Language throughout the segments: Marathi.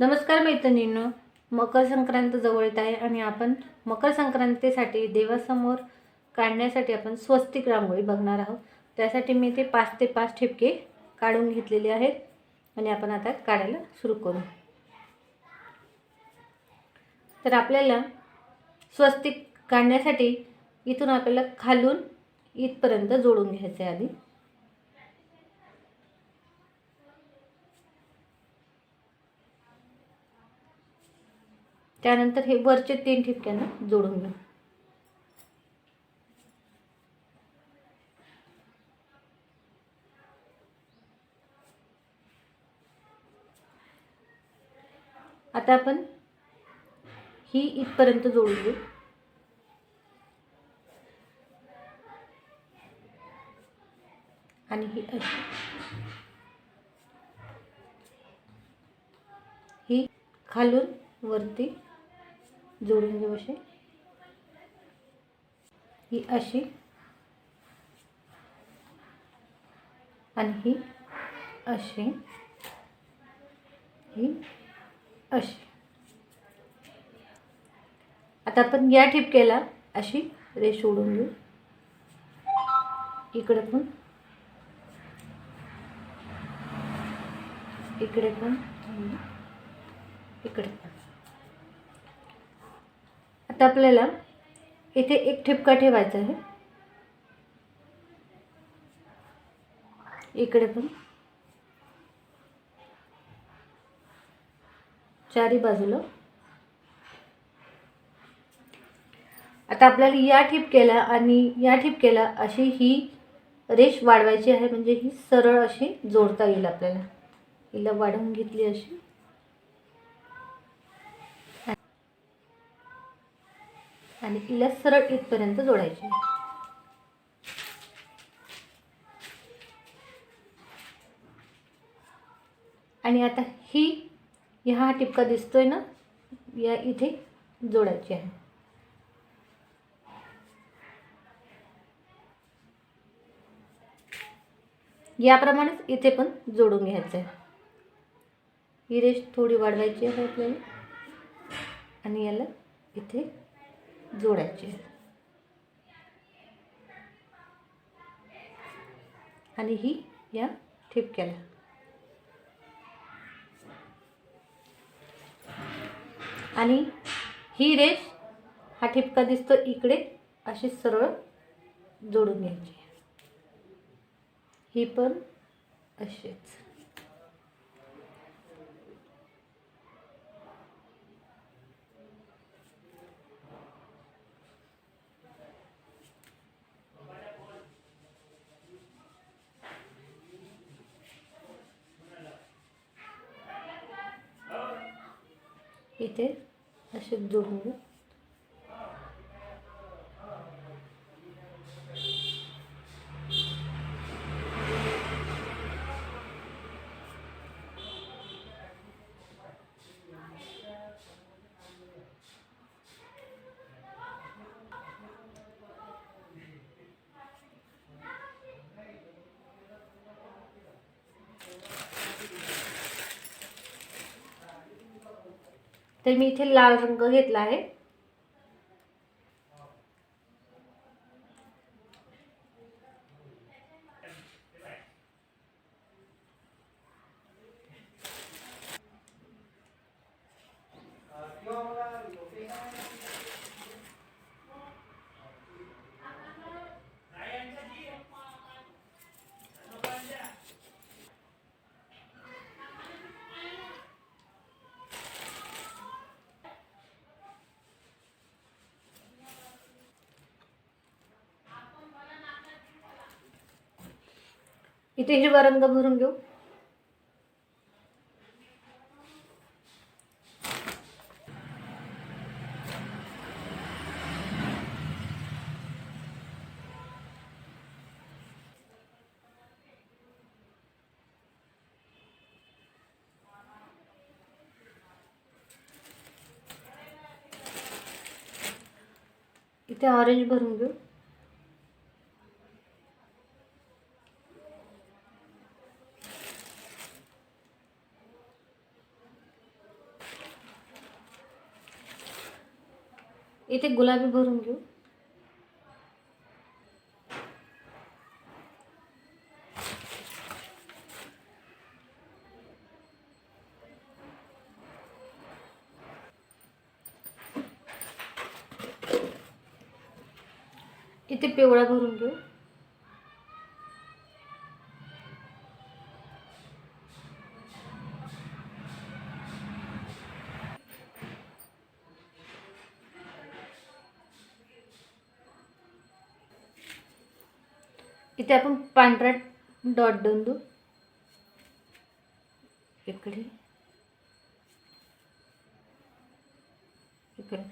नमस्कार मैत्रिणींनो मकर संक्रांत जवळ येत आहे आणि आपण मकर संक्रांतीसाठी देवासमोर काढण्यासाठी आपण स्वस्तिक रांगोळी बघणार आहोत. त्यासाठी मी ते पाच ते पाच ठिपके काढून घेतलेले आहेत आणि आपण आता काढायला सुरू करू. तर आपल्याला स्वस्तिक काढण्यासाठी इथून आपल्याला खालून इथपर्यंत जोडून घ्यायचं आहे आधी. त्यानंतर हे वरचे तीन ठिपक्यांना जोडून घेऊ. आता आपण ही इथपर्यंत जोडून घेऊ. आणि ही अशी. ही खालून वरती जोडून घेऊ असे. ही अशी. आणि ही अशी. ही अशी. आता आपण या ठिपक्याला अशी रेष ओढून घेऊ इकडे पण. इकडे पण. इकडे पण. आता आपल्याला इथे एक ठिपका ठेवायचा आहे. इकडे पण. चारी बाजूला. आता आपल्याला या ठिपक्याला आणि या ठिपक्याला अशी ही रेष वाढवायची आहे म्हणजे ही सरळ अशी जोडता येईल आपल्याला. हिला वाढवून घेतली अशी. आणि इला सरळ इथपर्यंत जोडायची. आणि आता ही हा टिपका दिसतोय ना या इथे जोडायची आहे. याप्रमाणेच इथे पण जोडून घ्यायचं आहे. ही रेष थोडी वाढवायची आहे आपल्याला. आणि याला इथे जोडायचे. आणि ही या ठिपक्याला. आणि ही रेष हा ठिपका दिसतो इकडे अशी सरळ जोडून घ्यायची. ही पण अशीच. इथे असे तर मी इथे लाल रंग घेतला आहे. इथे हिरवा रंग भरून घेऊ. इथे ऑरेंज भरून घेऊ. इथे गुलाबी भरून घेऊ. इथे पिवळा भरून घेऊ. इथे आपण पांढरा डॉट देऊन देऊ. इकडे. इकडे.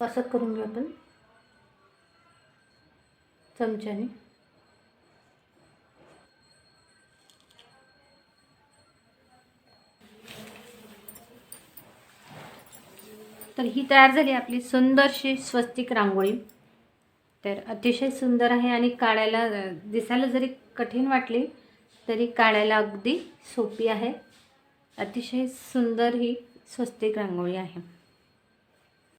असं करून घेऊ आपण. चमच्याने. तर ही तयार झाली आपली सुंदरशी स्वस्तिक रांगोळी. तर अतिशय सुंदर आहे आणि काढायला दिसायला जरी कठीण वाटली तरी काढायला अगदी सोपी आहे. अतिशय सुंदर ही स्वस्तिक रांगोळी आहे.